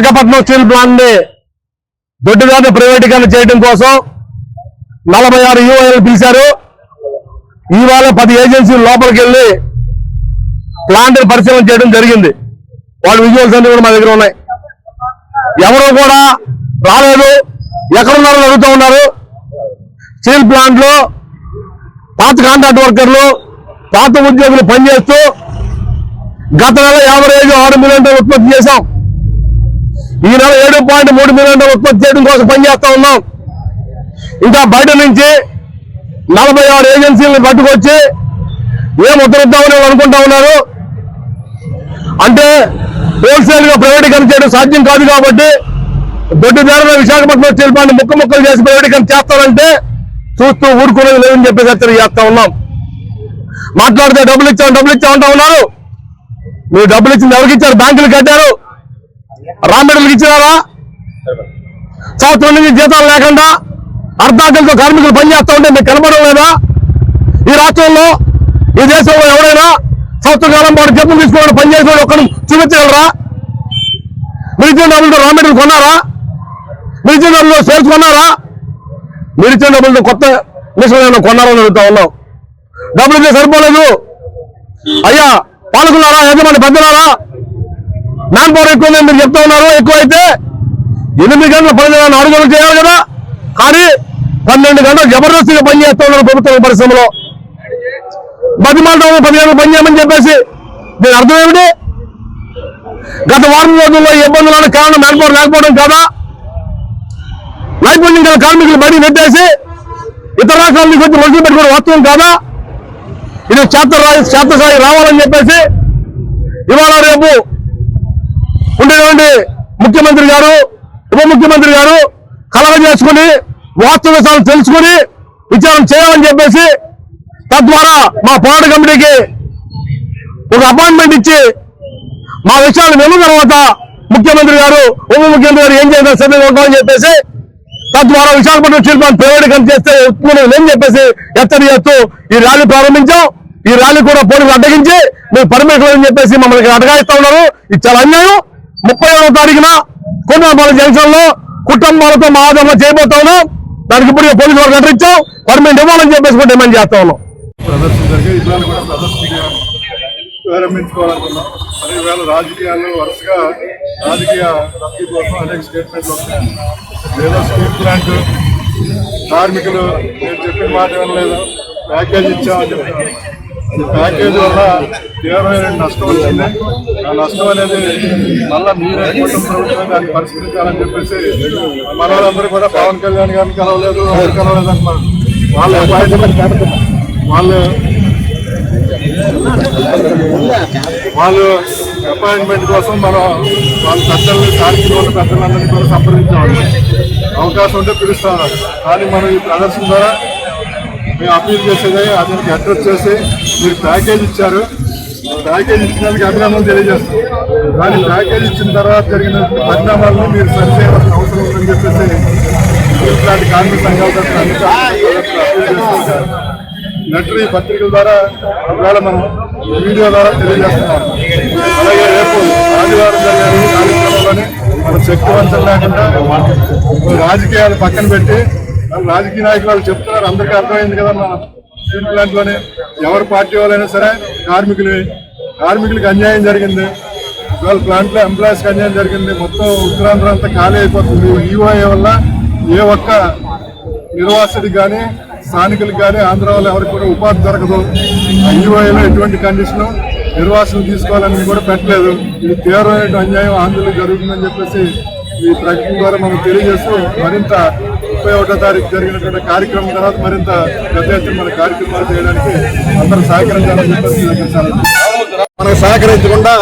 Visakhapatnam steel ప్లాంట్ని దొడ్డిదారిని ప్రైవేటీకరణ చేయడం కోసం నలభై ఆరు యూఐలు పిలిచారు. ఇవాళ పది ఏజెన్సీలు లోపలికి వెళ్ళి ప్లాంట్ని పరిశీలన చేయడం జరిగింది. వాళ్ళ విజువల్స్ అన్ని కూడా మా దగ్గర ఉన్నాయి. ఎవరు కూడా రాలేదు. ఎక్కడున్నారో అడుగుతూ ఉన్నారు. స్టీల్ ప్లాంట్లో పాత కాంట్రాక్ట్ వర్కర్లు పాత ఉద్యోగులు పనిచేస్తూ గత నెల యావరేజ్ ఆరు మిలియన్ ఉత్పత్తి చేశాం. ఈ నెల ఏడు పాయింట్ మూడు మిలియన్ ఉత్పత్తి చేయడం కోసం పనిచేస్తా ఉన్నాం. ఇంకా బయట నుంచి నలభై ఆరు ఏజెన్సీలను పట్టుకొచ్చి ఏం ఉత్తరిద్దామని అనుకుంటా ఉన్నారు. అంటే హోల్సేల్గా ప్రైవేటీకరణ చేయడం సాధ్యం కాదు కాబట్టి దొడ్డి ధరలో విశాఖపట్నం స్టీల్ ముక్క ముక్కలు చేసి ప్రైవేటీకరణ చేస్తారంటే చూస్తూ ఊరుకునేది లేదని చెప్పేసి హెచ్చరిక చేస్తా ఉన్నాం. మాట్లాడితే డబ్బులు ఇచ్చాం డబ్బులు ఇచ్చామంటా ఉన్నారు. మీరు డబ్బులు ఇచ్చింది ఎవరికి ఇచ్చారు? బ్యాంకులు కట్టారు. రామెడలకు ఇచ్చినారా సంవత్సరం నుంచి జీతాలు లేకుండా అర్ధాకలతో కార్మికులు పనిచేస్తా ఉంటే మీకు కనబడడం లేదా? ఈ రాష్ట్రంలో ఈ దేశంలో ఎవరైనా సంవత్సర కాలం పాటు జీతం తీసుకోవడం పనిచేసిన ఒక్కరు చూపించగలరా? మీరు ఇచ్చిన డబ్బులతో రా మెటీరియల్ కొన్నారా? మీరు ఇచ్చిన డబ్బులు సేల్స్ కొన్నారా? మీరు ఇచ్చిన డబ్బులతో కొత్త మిషన్ ఏమైనా కొన్నారా అడుగుతా ఉన్నాం. డబ్బులు సరిపోలేదు? అయ్యా పాలకులారా యజమాని పెద్దలారా? మ్యాన్ పవర్ ఎక్కువ ఉందని మీరు చెప్తా ఉన్నారు. ఎక్కువైతే ఎనిమిది గంటల పని నాలుగు ఆరు గంటలు చేయాలి కదా. కానీ పన్నెండు గంటలు జబర్దస్తిగా పని చేస్తా ఉన్నారు ప్రభుత్వ పరిశ్రమలో. బతిమాలతో పది గంటలు పని చేయమని చెప్పేసి. దీని అర్థం ఏమిటి? గత వారం రోజుల్లో ఇబ్బందులను కారణం మ్యాన్ పవర్ లేకపోవడం కాదా? నైపుణ్యం గల కార్మికులు బయటికి పెట్టేసి ఇతర రాష్ట్రాల నుంచి వచ్చి మనుషులు పెట్టుకుని వాస్తవం కాదా? ఇది చేత చేతసాయి రావాలని చెప్పేసి ఇవాళ రేపు ఉండేటువంటి ముఖ్యమంత్రి గారు ఉప ముఖ్యమంత్రి గారు కలవ చేసుకుని వాస్తవ విషయాలు తెలుసుకుని విచారం చేయాలని చెప్పేసి తద్వారా మా పోరాట కమిటీకి ఒక అపాయింట్మెంట్ ఇచ్చి మా విషయాలు విన్న తర్వాత ముఖ్యమంత్రి గారు ఉప ముఖ్యమంత్రి గారు ఏం చేయాలి సభ్యులు ఉంటామని చెప్పేసి తద్వారా విశాఖపట్నం స్టీల్ ప్లాంట్ ప్రైవేటీకరణ చేస్తే ఉత్పన్నం చెప్పేసి ఎత్తడి చేస్తూ ఈ ర్యాలీ ప్రారంభించాం. ఈ ర్యాలీ కూడా పోలీసులు అడ్డగించి మేము పర్మిషన్ అని చెప్పేసి మమ్మల్ని అడగాయిస్తా ఉన్నారు. ఇది చాలా అన్యాయం. ముప్పై ఏడవ తారీఖున కొండపాల జంక్షన్లో కుటుంబాలతో మా చేయబోతా ఉన్నాం దానికి ఇప్పుడు పోలీసు వారికి లెటర్ ఇచ్చాం. పర్మిట్ ఇవ్వాలని చెప్పేసి కూడా డిమాండ్ చేస్తా ఉన్నాం. మరి వరుసగా రాజకీయ లబ్ధి కోసం అనేక స్టేట్మెంట్లు వస్తాయి. లేదా స్టీల్ ప్లాంట్ కార్మికులు నేను చెప్పిన మాట లేదు ప్యాకేజ్ ఇచ్చామని చెప్తున్నారు ఈ ప్యాకేజ్ వల్ల తీవ్రమైన నష్టం వచ్చింది. ఆ నష్టం అనేది మళ్ళా మీరే ప్రభుత్వం దాన్ని పరిష్కరించాలని చెప్పేసి మన వాళ్ళందరూ కూడా పవన్ కళ్యాణ్ గారిని కలవలేదు ఎవరు కలవలేదు అంటున్నారు వాళ్ళ వాళ్ళు వాళ్ళు అపాయింట్మెంట్ కోసం మనం వాళ్ళ పెద్దలు కార్మికులు పెద్దలందరినీ కూడా సంప్రదించాలి అవకాశం ఉంటే పిలుస్తాం కానీ మనం ఈ ప్రదర్శన ద్వారా మేము అప్పీల్ చేసేది అతనికి అడ్రస్ చేసి మీరు ప్యాకేజ్ ఇచ్చారు. ప్యాకేజ్ ఇచ్చినందుకు అభినందనలు తెలియజేస్తాం కానీ ప్యాకేజ్ ఇచ్చిన తర్వాత జరిగిన పరిణామాలను మీరు సరిచేయవలసిన అవసరం ఉందని చెప్పేసి ఇట్లాంటి కార్మిక సంఘాల తరఫున పత్రికల ద్వారా ఇవాళ మనం వీడియో ద్వారా తెలియజేస్తున్నాం. అలాగే రేపు ఆదివారం జరిగే కార్యక్రమంలోనే మన శక్తివంతం లేకుండా రాజకీయాలు పక్కన పెట్టి రాజకీయ నాయకులు వాళ్ళు చెప్తున్నారు. అందరికీ అర్థమైంది కదా మన స్టీల్ ప్లాంట్లోనే ఎవరి పార్టీ వాళ్ళైనా సరే కార్మికులు. కార్మికులకు అన్యాయం జరిగింది. ఇవాళ ప్లాంట్లో ఎంప్లాయీస్కి అన్యాయం జరిగింది. మొత్తం ఉత్తరాంధ్ర అంతా ఖాళీ అయిపోతుంది. ఈఓఏ వల్ల ఏ ఒక్క నిర్వాసిడికి కానీ స్థానికులకు కానీ ఆంధ్ర వాళ్ళు ఎవరికి కూడా ఉపాధి దొరకదు. ఐఓఐలో ఎటువంటి కండిషను నిర్వాసనం తీసుకోవాలని కూడా పెట్టలేదు. ఇది తీవ్రమైన అన్యాయం ఆంధ్రలో జరుగుతుందని చెప్పేసి ఈ ప్రకటన ద్వారా మనం తెలియజేస్తూ మరింత ముప్పై ఒకటో తారీఖు జరిగినటువంటి కార్యక్రమం తర్వాత మరింత పెద్ద ఎత్తున మన కార్యక్రమాలు చేయడానికి అందరూ సహకరించాలని మనకు సహకరించకుండా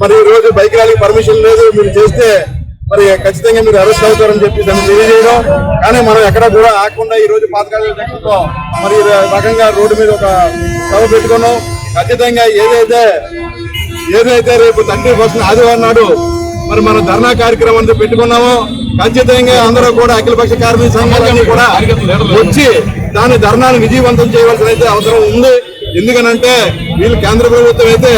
మరి ఈ రోజు బైక్ ర్యాలీకి పర్మిషన్ లేదు మీరు చేస్తే మరి ఖచ్చితంగా మీరు అరెస్ట్ అవుతారని చెప్పి దాన్ని తెలియజేయడం. కానీ మనం ఎక్కడ కూడా ఆకుండా ఈ రోజు పాతకాల మరి రకంగా రోడ్డు మీద ఒక సభ పెట్టుకున్నాం. ఖచ్చితంగా ఏదైతే ఏదైతే రేపు తండ్రి కోసం ఆదివారం నాడు మరి మన ధర్నా కార్యక్రమం పెట్టుకున్నాము. ఖచ్చితంగా అందరూ కూడా అఖిలపక్ష కార్మిక సంఘాలన్నీ కూడా వచ్చి దాని ధర్నాను విజయవంతం చేయవలసిన అయితే అవసరం ఉంది. ఎందుకనంటే వీళ్ళు కేంద్ర ప్రభుత్వం అయితే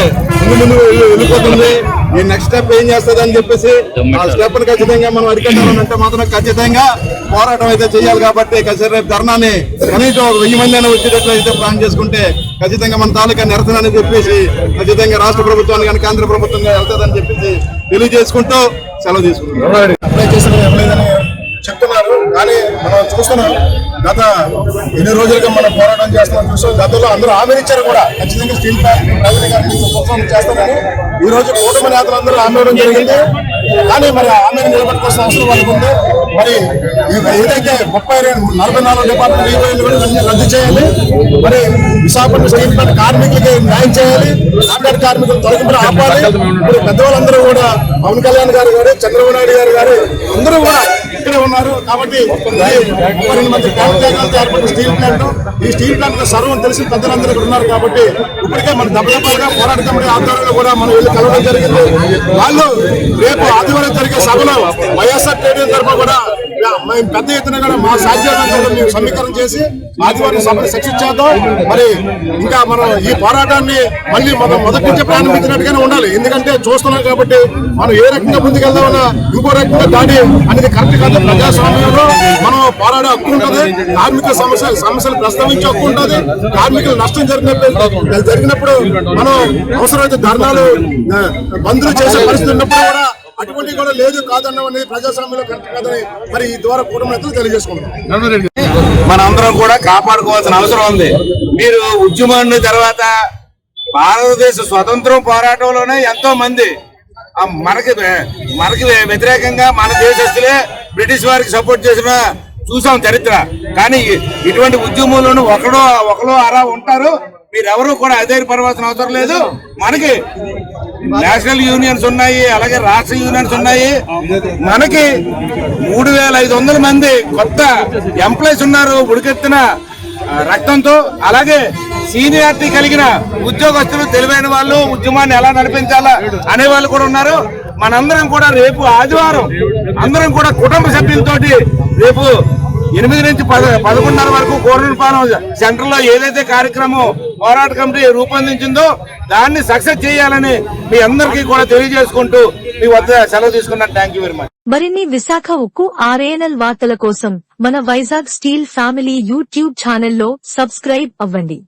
ముందు ముందు వెళ్ళి- వెళ్ళిపోతుంది. ఈ నెక్స్ట్ స్టెప్ ఏం చేస్తుంది అని చెప్పేసి ఆ స్టెప్ ఖచ్చితంగా మనం అరికట్టాలంటే మాత్రం ఖచ్చితంగా పోరాటం అయితే చేయాలి కాబట్టి ఖచ్చితంగా రేపు ధర్నాన్ని కనీసం ఒక వెయ్యి మంది అయినా వచ్చేటట్లు అయితే ప్లాన్ చేసుకుంటే ఖచ్చితంగా మన తాలూకా నిరసన అని చెప్పేసి ఖచ్చితంగా రాష్ట్ర ప్రభుత్వాన్ని కానీ కేంద్ర ప్రభుత్వంగా వెళ్తుందని చెప్పేసి తెలియజేసుకుంటూ సెలవు తీసుకుంటాం అప్లై చేసిన ఇవ్వలేదని చెప్తున్నారు. కానీ మనం చూస్తున్నాం గత ఎన్ని రోజులుగా మనం పోరాటం చేస్తున్నాం చూస్తాం గతంలో అందరూ హామీ ఇచ్చారు కూడా. ఖచ్చితంగా స్టీల్ ప్లాంట్ ప్రైవేటీకరణ చేస్తారని. ఈ రోజు కూటమి నేతలు అందరూ హామీ జరిగింది. కానీ మరి ఆ హామీని నిలబెట్టుకోవాల్సిన అవసరం వాళ్ళకు ఉంది. మరి ఏదైతే ముప్పై రెండు నలభై నాలుగు డిపార్ట్మెంట్ ఈవోలు రద్దు చేయాలి. మరి విశాఖపట్నం స్టీల్ ప్లాంట్ కార్మికులకి న్యాయం చేయాలి. కాంట్రాక్ట్ కార్మికులు తొలగింపులు ఆపాలి. ఇప్పుడు పెద్దవాళ్ళందరూ కూడా పవన్ కళ్యాణ్ గారు గారు చంద్రబాబు నాయుడు గారు గారు అందరూ కూడా ఇక్కడే ఉన్నారు. కాబట్టి పన్నెండు మంది ప్లాంట్ ఏర్పడిన స్టీల్ ప్లాంట్ ఈ స్టీల్ ప్లాంట్ సర్వం తెలిసిన పెద్దలందరూ ఇక్కడ ఉన్నారు కాబట్టి ఇప్పటికే మన దెబ్బదెబ్బలుగా పోరాట కమిటీ ఆధ్వర్యంలో కూడా మనం వెళ్ళి కలవడం జరిగింది. వాళ్ళు రేపు ఆదివారం జరిగే సభలో వైఎస్ఆర్ టీడీఎం తరఫున కూడా మేము పెద్ద ఎత్తున కూడా మా సాధ్యమైనంత మేము సమీకరణ చేసి ఆదివారం సభను సక్సెస్ చేద్దాం. మరి ఇంకా మనం ఈ పోరాటాన్ని మళ్ళీ మనం మొదటి నుంచి ప్రారంభించినట్టుగానే ఉండాలి. ఎందుకంటే చూస్తున్నాం కాబట్టి మనం ఏ రకంగా ముందుకెళ్దామన్నా ఇంకో రకంగా దాడి అనేది కరెక్ట్ కాదు. ప్రజాస్వామ్యంలో మనం పోరాడే హక్కు ఉంటుంది. కార్మిక సమస్య సమస్యలు ప్రస్తావించే హక్కు ఉంటుంది. కార్మికులు నష్టం జరిగినప్పుడు జరిగినప్పుడు మనం అవసరమైతే ధర్నాలు ఆ, బంద్లు చేసే పరిస్థితి ఉన్నప్పుడు కూడా అటువంటి కూడా లేదు కాదన్న అనేది ప్రజాస్వామ్యంలో కరెక్ట్ కాదని మరి ఈ ద్వారా కుటుంబ నేతలు తెలియజేసుకుంటున్నాం మనందరం కూడా కాపాడుకోవాల్సిన అవసరం ఉంది. మీరు ఉద్యమం తర్వాత భారతదేశ స్వతంత్రం పోరాటంలోనే ఎంతో మంది ఆ మనకి మనకి వ్యతిరేకంగా మన దేశస్తులే బ్రిటిష్ వారికి సపోర్ట్ చేసిన చూసాం చరిత్ర. కానీ ఇటువంటి ఉద్యమంలోనూ ఒకడో ఒకలో అరా ఉంటారు. మీరెవరూ కూడా అధైర్యపడవలసిన అవసరం లేదు. మనకి నేషనల్ యూనియన్స్ ఉన్నాయి అలాగే రాష్ట్ర యూనియన్స్ ఉన్నాయి. మనకి మూడు వేల ఐదు వందల మంది కొత్త ఎంప్లాయీస్ ఉన్నారు ఉడికెత్తిన రక్తంతో. అలాగే సీనియారిటీ కలిగిన ఉద్యోగస్తులు తెలివైన వాళ్ళు ఉద్యమాన్ని ఎలా నడిపించాలా అనే వాళ్ళు కూడా ఉన్నారు. మనందరం కూడా రేపు ఆదివారం అందరం కూడా కుటుంబ సభ్యులతోటి రేపు ఎనిమిది నుంచి పద పదకొండున్నర వరకు కోరలపాలెం సెంటర్లో ఏదైతే కార్యక్రమం పోరాట కమిటీ రూపొందించిందో దాన్ని సక్సెస్ చేయాలని మీ అందరికీ కూడా తెలియజేసుకుంటూ మీ వద్ద సెలవు తీసుకున్నాను. థ్యాంక్ యూ వెరీ మచ్ మరిన్ని విశాఖ ఉక్కు ఆర్ఏఎన్ఎల్ వార్తల కోసం మన వైజాగ్ స్టీల్ ఫ్యామిలీ యూట్యూబ్ ఛానల్లో సబ్స్క్రైబ్ అవ్వండి.